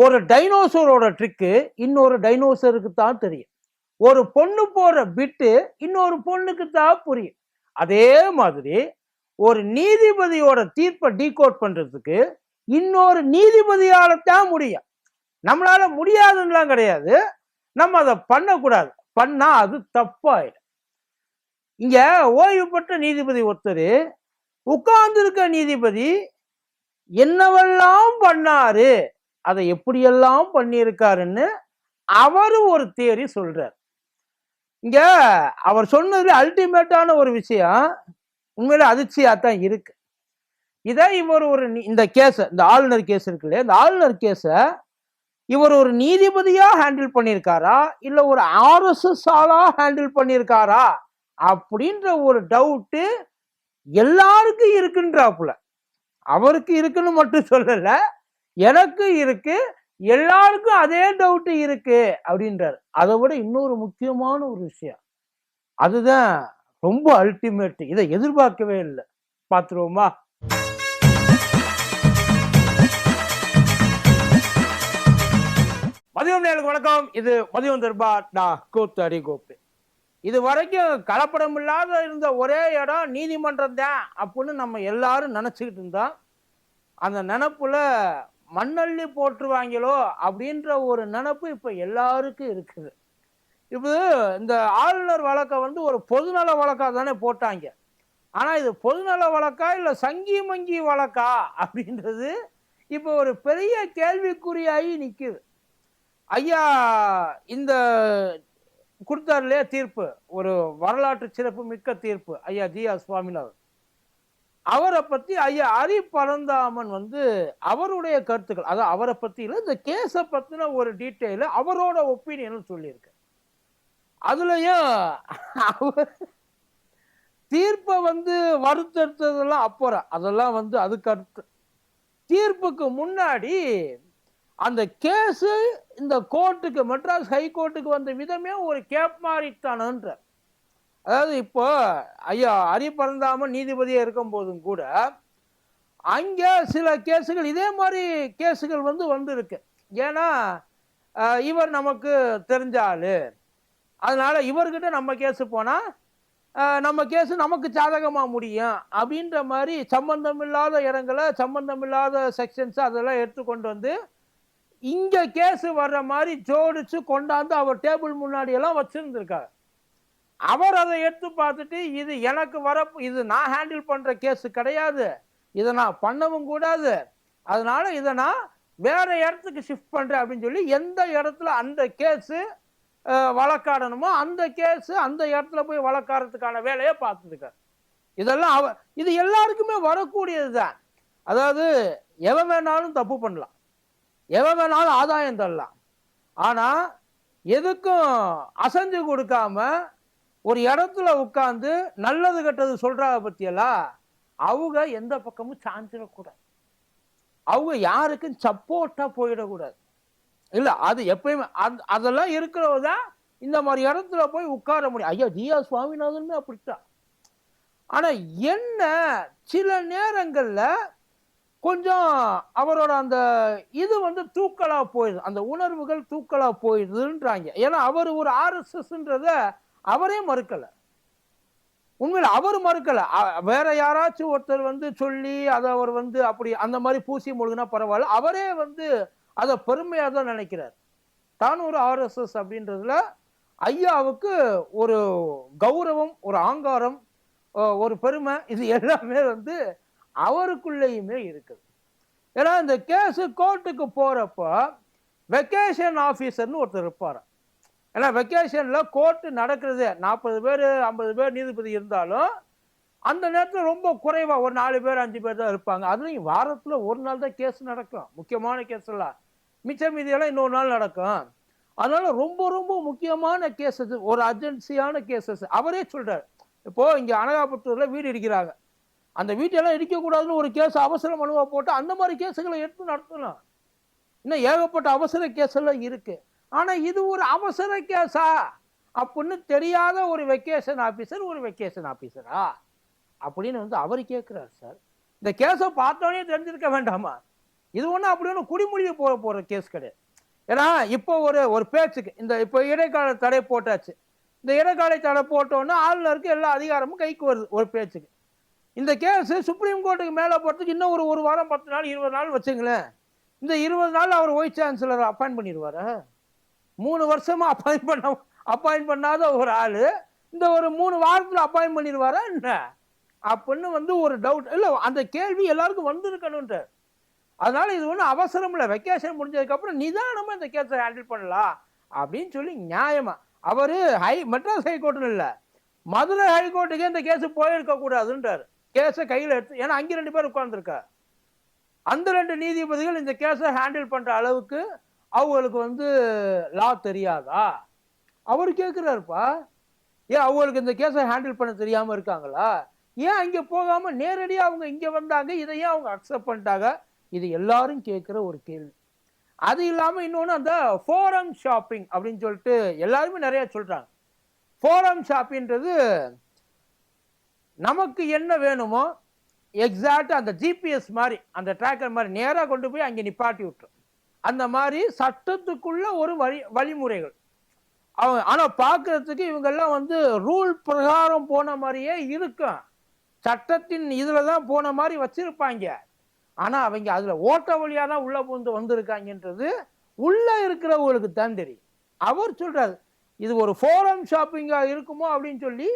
ஒரு டைனோசரோட ட்ரிக்கு இன்னொரு டைனோசருக்கு தான் தெரியும். ஒரு பொண்ணு போற பிட்டு இன்னொரு பொண்ணுக்கு தான் புரியும். அதே மாதிரி ஒரு நீதிபதியோட தீர்ப்பை டீகோட் பண்றதுக்கு இன்னொரு நீதிபதியால தான் முடியும். நம்மளால முடியாதுன்னெலாம் கிடையாது. நம்ம அதை பண்ணக்கூடாது. பண்ணா அது தப்பாயிடும். இங்க ஓய்வு பெற்ற நீதிபதி ஒருத்தர் உட்கார்ந்துருக்க நீதிபதி என்னவெல்லாம் பண்ணாரு? அதை எப்படியெல்லாம் பண்ணியிருக்காருன்னு அவர் ஒரு தியரி சொல்றார். இங்க அவர் சொன்னது அல்டிமேட்டான ஒரு விஷயம் உண்மையில அதிர்ச்சியா தான் இருக்கு. இதை இவர் ஒரு இந்த கேஸை இந்த ஆளுநர் கேஸ் இருக்கு இல்லையா? இந்த ஆளுநர் கேஸை இவர் ஒரு நீதிபதியா ஹேண்டில் பண்ணியிருக்காரா? இல்ல ஒரு ஆர்எஸ்எஸ் ஆளா ஹேண்டில் பண்ணியிருக்காரா? அப்படின்ற ஒரு டவுட்டு எல்லாருக்கும் இருக்குன்றாப்புல. அவருக்கு இருக்குன்னு மட்டும் சொல்லலை எனக்கு இருக்கு எல்லாருக்கும் அதே டவுட்டு இருக்கு அப்படின்றாரு. அதை விட இன்னொரு முக்கியமான ஒரு விஷயம். அதுதான் ரொம்ப அல்டிமேட் இதை எதிர்பார்க்கவே இல்லை. பார்த்துருவோமா? மதியம் நேருக்கு வணக்கம். இது மதியம் தர்பா நான் கூத்து அடி கோப்பு இது வரைக்கும் கலப்படம் இல்லாத இருந்த ஒரே இடம் நீதிமன்றம் தான் அப்படின்னு நம்ம எல்லாரும் நினச்சிக்கிட்டு இருந்தோம். அந்த நினப்புல மண்ணள்ளி போட்டுருவாங்களோ அப்படின்ற ஒரு நினப்பு இப்போ எல்லாருக்கும் இருக்குது. இப்போ இந்த ஆளுநர் வழக்கை வந்து ஒரு பொதுநல வழக்காக தானே போட்டாங்க. ஆனால் இது பொதுநல வழக்கா இல்லை சங்கி மங்கி வழக்கா அப்படின்றது இப்போ ஒரு பெரிய கேள்விக்குறியாகி நிற்குது ஐயா இந்த கொடுத்தார் இல்லையா தீர்ப்பு? ஒரு வரலாற்று சிறப்பு மிக்க தீர்ப்பு. ஐயா ஜி ஆர் சுவாமிநாதன். அவரை பற்றி ஐயா ஹரி பரந்தாமன் வந்து அவருடைய கருத்துக்கள் அதாவது அவரை பற்றியில் இந்த கேஸை பற்றின ஒரு டீட்டெயில் அவரோட ஒப்பீனியன் சொல்லியிருக்கு. அதுலேயும் அவர் தீர்ப்பை வந்து வருத்தெடுத்ததெல்லாம் அப்புறம் அதெல்லாம் வந்து அதுக்கு அடுத்து. தீர்ப்புக்கு முன்னாடி அந்த கேஸு இந்த கோர்ட்டுக்கு மெட்ராஸ் ஹை கோர்ட்டுக்கு வந்த விதமே ஒரு கேப் மாறித்தானன்ற அதாவது இப்போ ஐயா ஹரி பரந்தாமன் நீதிபதியாக இருக்கும் போதும் கூட அங்கே சில கேஸுகள் இதே மாதிரி கேஸுகள் வந்து வந்திருக்கு. ஏன்னா இவர் நமக்கு தெரிஞ்ச ஆள். அதனால் இவர்கிட்ட நம்ம கேஸு போனால் நம்ம கேஸு நமக்கு சாதகமாக முடியும் அப்படின்ற மாதிரி சம்பந்தம் இல்லாத இடங்களை சம்பந்தம் இல்லாத செக்ஷன்ஸ் அதெல்லாம் எடுத்துக்கொண்டு வந்து இங்கே கேஸு வர்ற மாதிரி ஜோடிச்சு கொண்டாந்து அவர் டேபிள் முன்னாடியெல்லாம் வச்சுருந்துருக்காரு. அவர் அதை எடுத்து பார்த்துட்டு இது எனக்கு வர இது நான் ஹேண்டில் பண்ற கேஸ் கிடையாது. இதை நான் பண்ணவும் கூடாது. அதனால இதை நான் வேற இடத்துக்கு ஷிஃப்ட் பண்றேன் அப்படின்னு சொல்லி எந்த இடத்துல அந்த கேஸு வழக்காடணுமோ அந்த கேஸு அந்த இடத்துல போய் வழக்காடுறதுக்கான வேலையை பார்த்துருக்கார் இதெல்லாம் அவ இது எல்லாருக்குமே வரக்கூடியது தான். அதாவது எவன் வேணாலும் தப்பு பண்ணலாம். எவன் வேணாலும் ஆதாயம் தரலாம். ஆனால் எதுக்கும் அசைஞ்சு கொடுக்காம ஒரு இடத்துல உட்காந்து நல்லது கெட்டது சொல்றாங்க பத்தியெல்லாம் அவங்க எந்த பக்கமும் சாஞ்சிடக்கூடாது அவங்க யாருக்கும் சப்போர்ட்டாக போயிடக்கூடாது. இல்லை அது எப்பயுமே அந்த அதெல்லாம் இருக்கிறவங்க தான் இந்த மாதிரி இடத்துல போய் உட்கார முடியும். ஐயா ஜியா சுவாமிநாதனுமே அப்படித்தான். ஆனால் என்ன சில நேரங்களில் கொஞ்சம் அவரோட அந்த இது வந்து தூக்கலாக போயிடுது. அந்த உணர்வுகள் தூக்கலாக போயிடுதுன்றாங்க. ஏன்னா அவர் ஒரு ஆர்எஸ்எஸ்ன்றதை அவரே மறுக்கலை. உண்மையில் அவர் மறுக்கலை. வேற யாராச்சும் ஒருத்தர் வந்து சொல்லி அதை அவர் வந்து அப்படி அந்த மாதிரி பூசி முழுகினா பரவாயில்ல. அவரே வந்து அதை பெருமையாக தான் நினைக்கிறார். தான் ஒரு ஆர்எஸ்எஸ் அப்படின்றதுல ஐயாவுக்கு ஒரு கௌரவம் ஒரு ஆங்காரம் ஒரு பெருமை இது எல்லாமே வந்து அவருக்குள்ளேயுமே இருக்குது. ஏன்னா இந்த கேஸு கோர்ட்டுக்கு போகிறப்ப வெக்கேஷன் ஆஃபீஸர்னு ஒருத்தர் இருப்பார். ஏன்னா வெக்கேஷனில் கோர்ட்டு நடக்கிறது. நாற்பது பேர் ஐம்பது பேர் நீதிபதி இருந்தாலும் அந்த நேரத்தில் ரொம்ப குறைவாக ஒரு நாலு பேர் அஞ்சு பேர் தான் இருப்பாங்க. அதுலேயும் வாரத்தில் ஒரு நாள் தான் கேஸ் நடக்கும் முக்கியமான கேஸ் எல்லாம். மிச்ச மீதியெல்லாம் இன்னொரு நாள் நடக்கும். அதனால் ரொம்ப ரொம்ப முக்கியமான கேசஸ் ஒரு அர்ஜென்சியான கேசஸ் அவரே சொல்கிறார் இப்போது இங்கே அனகாபுத்தூரில் வீடு இடிக்கிறாங்க. அந்த வீட்டெல்லாம் இடிக்கக்கூடாதுன்னு ஒரு கேஸ் அவசர மனுவை போட்டு அந்த மாதிரி கேஸுகளை எடுத்து நடத்தலாம் இன்னும் ஏகப்பட்ட அவசர கேஸ் எல்லாம் இருக்குது ஆனால் இது ஒரு அவசர கேஸா? அப்படின்னு தெரியாத ஒரு வெக்கேஷன் ஆஃபீஸர் ஒரு வெக்கேஷன் ஆஃபீஸரா அப்படின்னு வந்து அவர் கேட்குறாரு சார் இந்த கேஸை பார்த்தோன்னே தெரிஞ்சிருக்க வேண்டாமா? இது ஒன்றும் அப்படி ஒன்று குடிமொழியை போக போகிற கேஸ் கிடையாது. ஏன்னா இப்போ ஒரு ஒரு பேச்சுக்கு இந்த இப்போ இடைக்கால தடை போட்டாச்சு. இந்த இடைக்கால தடை போட்டோன்னே இருக்க எல்லா அதிகாரமும் கைக்கு வருது ஒரு பேச்சுக்கு. இந்த கேஸ் சுப்ரீம் கோர்ட்டுக்கு மேலே போகிறதுக்கு இன்னும் ஒரு ஒரு வாரம் பத்து நாள் இருபது நாள் வச்சுங்களேன். இந்த இருபது நாள் அவர் ஒயிட் சான்சலர் அப்பாயின் பண்ணிடுவாரா? மூணு வருஷமா அப்பாயின் பண்ண அப்பாயின் பண்ணாத ஒரு ஆள் இந்த ஒரு மூணு வாரத்தில் அப்பாயின் பண்ணிடுவாரா என்ன? அப்படின்னு வந்து ஒரு டவுட் இல்லை அந்த கேள்வி எல்லாருக்கும் வந்திருக்கணுன்ற அதனால இது ஒன்றும் அவசரம் இல்லை. வெக்கேஷன் முடிஞ்சதுக்கப்புறம் நிதானமாக இந்த கேஸை ஹேண்டில் பண்ணலாம் அப்படின்னு சொல்லி நியாயமா. அவர் ஹை மெட்ராஸ் ஹைகோர்ட்டில் இல்லை. மதுரை ஹைகோர்ட்டுக்கே இந்த கேஸு போயிருக்கக்கூடாதுன்றார் கேஸை கையில் எடுத்து ஏன்னா அங்கே ரெண்டு பேர் உட்காந்துருக்கா அந்த ரெண்டு நீதிபதிகள் இந்த கேஸை ஹேண்டில் பண்ணுற அளவுக்கு அவங்களுக்கு வந்து லா தெரியாதா? அவர் கேட்குறாருப்பா ஏன் அவங்களுக்கு இந்த கேஸை ஹேண்டில் பண்ண தெரியாமல் இருக்காங்களா? ஏன் அங்கே போகாமல் நேரடியாக அவங்க இங்கே வந்தாங்க? இதை ஏன் அவங்க அக்செப்ட் பண்ணிட்டாங்க? இது எல்லாரும் கேட்குற ஒரு கேள்வி. அது இல்லாமல் இன்னொன்று அந்த ஃபோரம் ஷாப்பிங் அப்படின்னு சொல்லிட்டு எல்லாருமே நிறையா சொல்கிறாங்க ஃபோரம் ஷாப்பிங்கிறது நமக்கு என்ன வேணுமோ எக்ஸாக்டாக அந்த ஜிபிஎஸ் மாதிரி அந்த ட்ராக்கர் மாதிரி நேராக கொண்டு போய் அங்கே நிப்பாட்டி விட்டுரும். அந்த மாதிரி சட்டத்துக்குள்ள ஒரு வழி வழிமுறைகள். அவங்க ஆனால் பார்க்கறதுக்கு இவங்கெல்லாம் வந்து ரூல் பிரகாரம் போன மாதிரியே இருக்கும் சட்டத்தின் இதில் தான் போன மாதிரி வச்சிருப்பாங்க. ஆனால் அவங்க அதில் ஓட்ட வழியாக தான் உள்ளே புகுந்து வந்திருக்காங்கன்றது உள்ளே இருக்கிறவங்களுக்கு தான் தெரியும். அவர் சொல்கிறார் இது ஒரு ஃபோரம் ஷாப்பிங்காக இருக்குமோ அப்படின்னு சொல்லி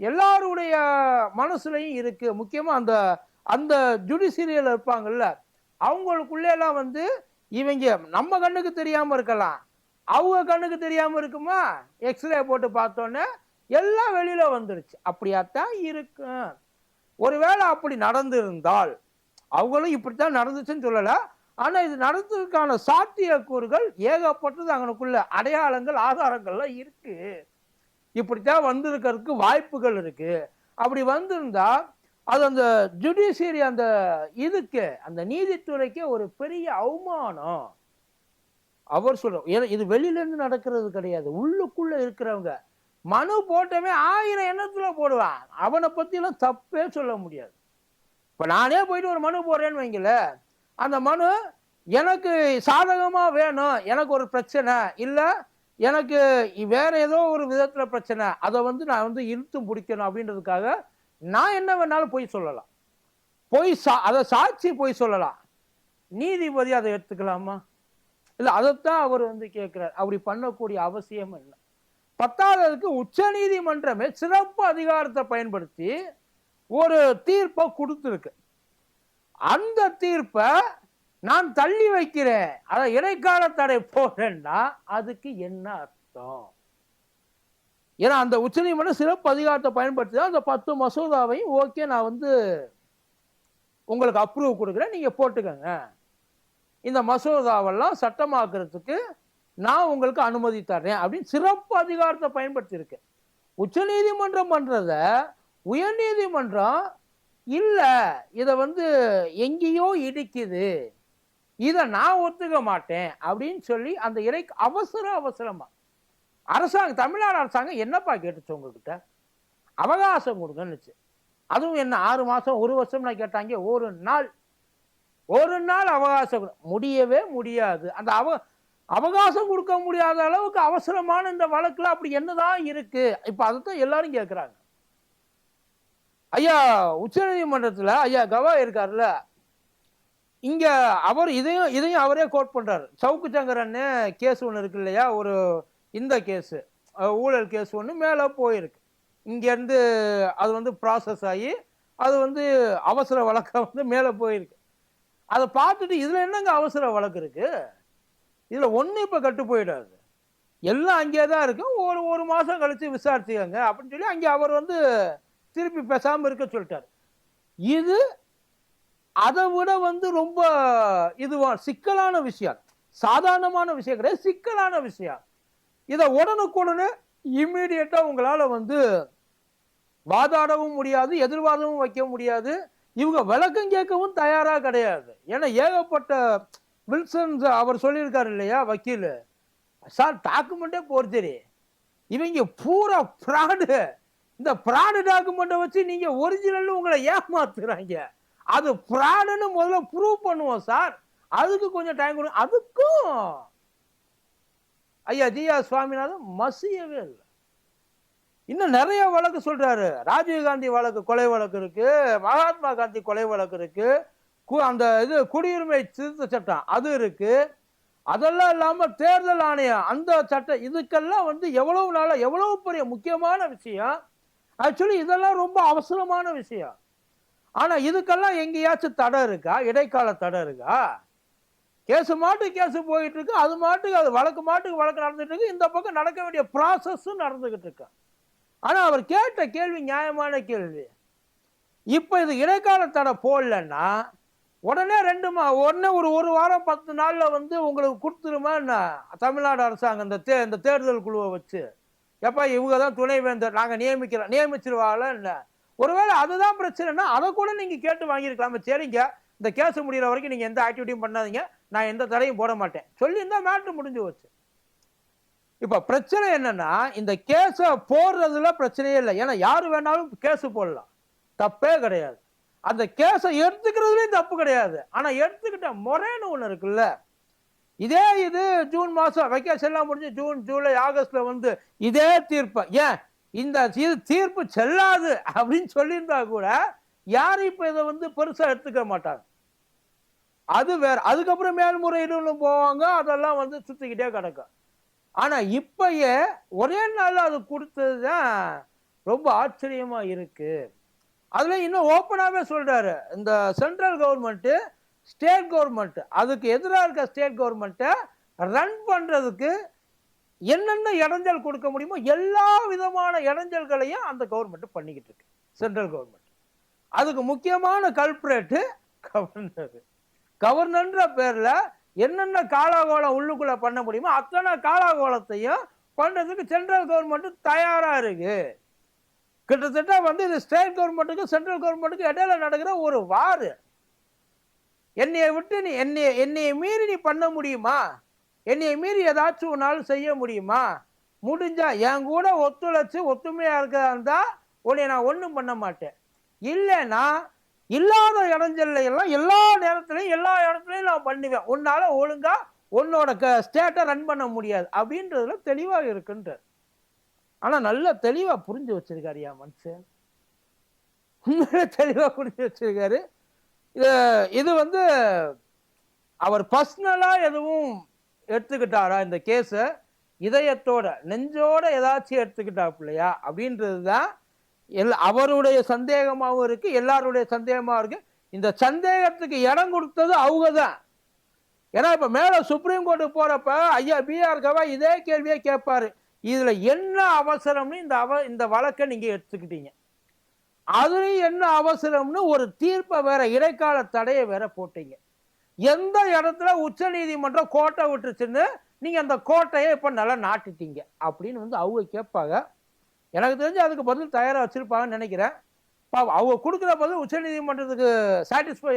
எல்லாருடைய மனசுலையும் இருக்குது முக்கியமாக அந்த அந்த ஜுடிஷியரியில் இருப்பாங்கல்ல அவங்களுக்குள்ளேலாம் வந்து இவங்க நம்ம கண்ணுக்கு தெரியாமல் இருக்கலாம். அவங்க கண்ணுக்கு தெரியாமல் இருக்குமா? எக்ஸ்ரே போட்டு பார்த்தோன்னே எல்லாம் வெளியில வந்துருச்சு. அப்படியாத்தான் இருக்கும் ஒருவேளை அப்படி நடந்திருந்தால் அவங்களும் இப்படித்தான் நடந்துச்சுன்னு சொல்லலை. ஆனா இது நடந்ததுக்கான சாத்தியக்கூறுகள் ஏகப்பட்டது அங்கனுக்குள்ள அடையாளங்கள் ஆதாரங்கள்லாம் இருக்கு. இப்படித்தான் வந்திருக்கிறதுக்கு வாய்ப்புகள் இருக்கு. அப்படி வந்திருந்தா அது அந்த ஜுடிஷியரி அந்த இதுக்கு அந்த நீதித்துறைக்கு ஒரு பெரிய அவமானம். அவர் சொல்ற ஏன்னா இது வெளியிலேருந்து நடக்கிறது கிடையாது. உள்ளுக்குள்ள இருக்கிறவங்க. மனு போட்டவே ஆயிரம் எண்ணத்துல போடுவான். அவனை பற்றிலாம் தப்பே சொல்ல முடியாது. இப்ப நானே போயிட்டு ஒரு மனு போடுறேன்னு வைங்கள அந்த மனு எனக்கு சாதகமா வேணும் எனக்கு ஒரு பிரச்சனை இல்ல எனக்கு வேற ஏதோ ஒரு விதத்துல பிரச்சனை அதை வந்து நான் வந்து இழுத்தும் பிடிக்கணும் அப்படின்றதுக்காக நான் என்ன வேணாலும் போய் சொல்லலாம். பொய் சா அதை சாட்சி போய் சொல்லலாம். நீதிபதி அதை எடுத்துக்கலாமா? இல்லை அதைத்தான் அவர் வந்து கேட்குறார். அப்படி பண்ணக்கூடிய அவசியம் இல்லை. பத்தாவதுக்கு உச்ச நீதிமன்றமே சிறப்பு அதிகாரத்தை பயன்படுத்தி ஒரு தீர்ப்பை கொடுத்துருக்கு. அந்த தீர்ப்பை நான் தள்ளி வைக்கிறேன். அதை இடைக்கால தடை போடுறேன்னா அதுக்கு என்ன அர்த்தம்? ஏன்னா அந்த உச்சநீதிமன்றம் சிறப்பு அதிகாரத்தை பயன்படுத்தி தான் அந்த பத்து மசோதாவையும் ஓகே நான் வந்து உங்களுக்கு அப்ரூவ் கொடுக்குறேன். நீங்கள் போட்டுக்கோங்க. இந்த மசோதாவெல்லாம் சட்டமாக்குறதுக்கு நான் உங்களுக்கு அனுமதி தர்றேன் அப்படின்னு சிறப்பு அதிகாரத்தை பயன்படுத்தியிருக்கு. உச்சநீதிமன்றம் பண்ணுறத உயர்நீதிமன்றம் இல்லை இதை வந்து எங்கேயோ இடிக்குது. இதை நான் ஒத்துக்க மாட்டேன் அப்படின்னு சொல்லி அந்த இறை அவசர அவசரமாக அரசாங்கம் தமிழ்நாடு அரசாங்கம் என்னப்பா கேட்டுச்சு உங்ககிட்ட? அவகாசம் கொடுங்கன்னுச்சு. அதுவும் என்ன ஆறு மாதம் ஒரு வருஷம் நான் கேட்டாங்க ஒரு நாள். ஒரு நாள் அவகாசம் முடியவே முடியாது. அந்த அவ அவகாசம் கொடுக்க முடியாத அளவுக்கு அவசரமான இந்த வழக்கில் அப்படி என்னதான் இருக்கு? இப்போ அதைத்தான் எல்லாரும் கேட்குறாங்க ஐயா உச்சநீதிமன்றத்தில் ஐயா கவா இருக்கார்ல இங்கே அவர் இதையும் இதையும் அவரே கோட் பண்ணுறாரு சவுக்கு சங்கரன்னு கேஸ் ஒன்று இருக்கு இல்லையா? ஒரு இந்த கேஸு ஊழல் கேஸ் ஒன்று மேலே போயிருக்கு. இங்கேருந்து அது வந்து ப்ராசஸ் ஆகி அது வந்து அவசர வழக்காக வந்து மேலே போயிருக்கு. அதை பார்த்துட்டு இதில் என்னங்க அவசர வழக்கு இருக்குது இதில் ஒன்றும் இப்போ கட்டு போயிடாது. எல்லாம் அங்கேயே தான் இருக்கு. ஒரு ஒரு மாதம் கழித்து விசாரிச்சுக்கோங்க அப்படின்னு சொல்லி அங்கே அவர் வந்து திருப்பி பேசாமல் இருக்க சொல்லிட்டார். இது அதை விட வந்து ரொம்ப இதுவா சிக்கலான விஷயம். சாதாரணமான விஷயம் கிடையாது சிக்கலான விஷயம். இதை உடனுக்குடனே இம்மீடியட்டாக உங்களால் வந்து வாதாடவும் முடியாது எதிர்வாதமும் வைக்க முடியாது. இவங்க விளக்கம் கேட்கவும் தயாராக கிடையாது. ஏன்னா ஏகப்பட்ட வில்சன் அவர் சொல்லியிருக்காரு இல்லையா வக்கீல்? சார் டாக்குமெண்ட்டே போர்ஜரி. இவங்க பூரா ஃப்ராடு இந்த ஃப்ராடு டாக்குமெண்ட்டை வச்சு நீங்கள் ஒரிஜினல் உங்களை ஏமாத்துறாங்க. அது ஃப்ராடுன்னு முதல்ல ப்ரூவ் பண்ணுவோம் சார். அதுக்கு கொஞ்சம் டைம் கொடுங்க. அதுக்கும் ஐயா ஜியா சுவாமிநாதன் மசியவே இல்லை. இன்னும் நிறைய வழக்கு சொல்றாரு. ராஜீவ்காந்தி வழக்கு கொலை வழக்கு இருக்கு. மகாத்மா காந்தி கொலை வழக்கு இருக்கு. கு- அந்த இது குடியுரிமை திருத்த சட்டம் அது இருக்கு. அதெல்லாம் இல்லாம தேர்தல் ஆணையம் அந்த சட்டம் இதுக்கெல்லாம் வந்து எவ்வளவு நாளா எவ்வளவு பெரிய முக்கியமான விஷயம். ஆக்சுவலி இதெல்லாம் ரொம்ப அவசரமான விஷயம். ஆனா இதுக்கெல்லாம் எங்கேயாச்சும் தடை இருக்கா? இடைக்கால தடை இருக்கா? கேஸு மாட்டுக்கு கேஸு போயிட்டு இருக்கு அது மாட்டுக்கு அது வழக்கு மாட்டுக்கு வழக்கு நடந்துட்டு இருக்கு இந்த பக்கம் நடக்க வேண்டிய ப்ராசஸும் நடந்துகிட்டு இருக்கு. ஆனால் அவர் கேட்ட கேள்வி நியாயமான கேள்வி. இப்போ இது இடைக்கால தடை போடலன்னா உடனே ரெண்டு மா உடனே ஒரு ஒரு வாரம் பத்து நாளில் வந்து உங்களுக்கு கொடுத்துருமா என்ன? தமிழ்நாடு அரசாங்கம் இந்த தே இந்த தேர்தல் குழுவை வச்சு. எப்பா இவங்க தான் துணைவேந்தர் நாங்கள் நியமிக்கிறோம் நியமிச்சிருவாங்களா என்ன? ஒருவேளை அதுதான் பிரச்சனைனா அதை கூட நீங்கள் கேட்டு வாங்கியிருக்கலாமே சரிங்க. இந்த கேஸ் முடிகிற வரைக்கும் நீங்க எந்த ஆக்டிவிட்டியும் பண்ணாதீங்க. நான் எந்த தடையும் போட மாட்டேன். சொல்லியிருந்தால் மேட்ரு முடிஞ்சு போச்சு. இப்ப பிரச்சனை என்னன்னா இந்த கேஸை போடுறதுல பிரச்சனையே இல்லை. ஏன்னா யாரு வேணாலும் கேஸு போடலாம். தப்பே கிடையாது. அந்த கேஸை எடுத்துக்கிறதுலேயும் தப்பு கிடையாது. ஆனா எடுத்துக்கிட்ட முறைன்னு ஒண்ணு இருக்குல்ல. இதே இது ஜூன் மாசம் வெக்கேஷன் எல்லாம் முடிஞ்சு ஜூன் ஜூலை ஆகஸ்ட்ல வந்து இதே தீர்ப்பு. ஏன்? இந்த இது தீர்ப்பு செல்லாது அப்படின்னு சொல்லியிருந்தா கூட யாரும் இப்போ இதை வந்து பெருசாக எடுத்துக்க மாட்டாங்க. அது வேற அதுக்கப்புறம் மேல்முறையீடுன்னு போவாங்க அதெல்லாம் வந்து சுற்றிக்கிட்டே கிடக்கும். ஆனால் இப்பயே ஒரே நாள் அது கொடுத்தது தான் ரொம்ப ஆச்சரியமாக இருக்குது அதில் இன்னும் ஓப்பனாகவே சொல்கிறாரு இந்த சென்ட்ரல் கவர்மெண்ட்டு ஸ்டேட் கவர்மெண்ட்டு அதுக்கு எதிராக இருக்க ஸ்டேட் கவர்மெண்ட்டை ரன் பண்ணுறதுக்கு என்னென்ன இடைஞ்சல் கொடுக்க முடியுமோ எல்லா விதமான இடைஞ்சல்களையும் அந்த கவர்மெண்ட்டு பண்ணிக்கிட்டு இருக்கு சென்ட்ரல் கவர்மெண்ட் அதுக்கு முக்கியமான கல்பரேட்டு கவர்னர் கவர்னர்ன்ற பேர்ல என்னென்ன காலாகோலம் உள்ளுக்குள்ள பண்ண முடியுமோ அத்தனை காலாகோலத்தையும் பண்றதுக்கு சென்ட்ரல் கவர்மெண்ட் தயாரா இருக்கு. கிட்டத்தட்ட வந்து இது ஸ்டேட் கவர்மெண்ட்டுக்கு சென்ட்ரல் கவர்மெண்ட்டுக்கு இடையில நடக்கிற ஒரு வாரு என்னைய விட்டு நீ என்னைய என்னைய மீறி நீ பண்ண முடியுமா? என்னைய மீறி ஏதாச்சும் உன்னாலும் செய்ய முடியுமா? முடிஞ்சா என் கூட ஒத்துழைச்சு ஒத்துமையாக இருக்கிறதா இருந்தால் உன்னை நான் ஒன்றும் பண்ண மாட்டேன். இல்லைன்னா இல்லாத இடைஞ்சல்ல எல்லாம் எல்லா நேரத்துலையும் எல்லா இடத்துலையும் நான் பண்ணுவேன். உன்னால ஒழுங்கா உன்னோட க ஸ்டேட்டை ரன் பண்ண முடியாது. அப்படின்றதுல தெளிவாக இருக்குன்றார். ஆனால் நல்லா தெளிவாக புரிஞ்சு வச்சிருக்காருயா மனுஷன். உண்மையிலே தெளிவாக புரிஞ்சு வச்சிருக்காரு. இது இது வந்து அவர் பர்சனலாக எதுவும் எடுத்துக்கிட்டாரா இந்த கேஸை இதயத்தோட நெஞ்சோட ஏதாச்சும் எடுத்துக்கிட்டாப்புலையா? அப்படின்றது தான் எல் அவருடைய சந்தேகமாகவும் இருக்கு எல்லாருடைய சந்தேகமாகவும் இருக்கு. இந்த சந்தேகத்துக்கு இடம் கொடுத்தது அவங்க தான். ஏன்னா இப்போ மேலே சுப்ரீம் கோர்ட்டுக்கு போகிறப்ப ஐயா பிஆர் கவா இதே கேள்வியே கேட்பாரு. இதில் என்ன அவசரம்னு இந்த அவ இந்த வழக்கை நீங்கள் எடுத்துக்கிட்டீங்க. அதுலேயும் என்ன அவசரம்னு ஒரு தீர்ப்பை வேற இடைக்கால தடையை வேற போட்டீங்க. எந்த இடத்துல உச்ச நீதிமன்றம் கோட்டை விட்டுருச்சுன்னு நீங்கள் அந்த கோட்டையை இப்போ நல்லா நாட்டிட்டீங்க அப்படின்னு வந்து அவங்க கேட்பாங்க. எனக்கு தெரிஞ்சு அதுக்கு பதில் தயாராக வச்சுருப்பாங்கன்னு நினைக்கிறேன். பா அவங்க கொடுக்குற பதில் உச்ச நீதிமன்றத்துக்கு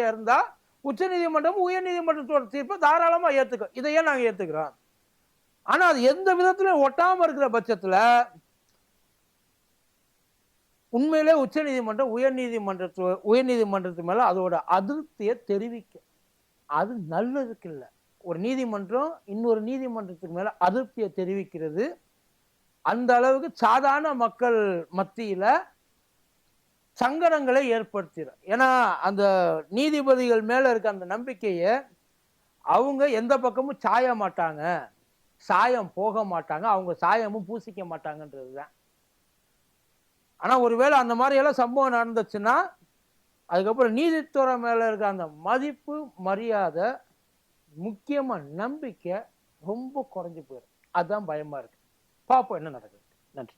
இருந்தால் உச்சநீதிமன்றமும் உயர்நீதிமன்றத்தோட தீர்ப்பை தாராளமாக ஏத்துக்கும். இதையே நாங்கள் ஏற்றுக்கிறோம் ஆனால் அது எந்த விதத்திலும் ஒட்டாமல் இருக்கிற பட்சத்தில் உண்மையிலே உச்சநீதிமன்றம் உயர்நீதிமன்றத்து உயர் மேலே அதோட அதிருப்தியை தெரிவிக்கும். அது நல்லதுக்கு இல்லை. ஒரு நீதிமன்றம் இன்னொரு நீதிமன்றத்துக்கு மேலே அதிருப்தியை தெரிவிக்கிறது அந்த அளவுக்கு சாதாரண மக்கள் மத்தியில் சங்கடங்களை ஏற்படுத்திடும் ஏன்னா அந்த நீதிபதிகள் மேலே இருக்க அந்த நம்பிக்கையை அவங்க எந்த பக்கமும் சாய மாட்டாங்க. சாயம் போக மாட்டாங்க. அவங்க சாயமும் பூசிக்க மாட்டாங்கன்றது தான். ஆனால் ஒருவேளை அந்த மாதிரியெல்லாம் சம்பவம் நடந்துச்சுன்னா அதுக்கப்புறம் நீதித்துறை மேலே இருக்க அந்த மதிப்பு மரியாதை முக்கியமாக நம்பிக்கை ரொம்ப குறைஞ்சி போயிடும் அதுதான் பயமாக இருக்குது பார்ப்போம் என்ன நடக்குது. நன்றி.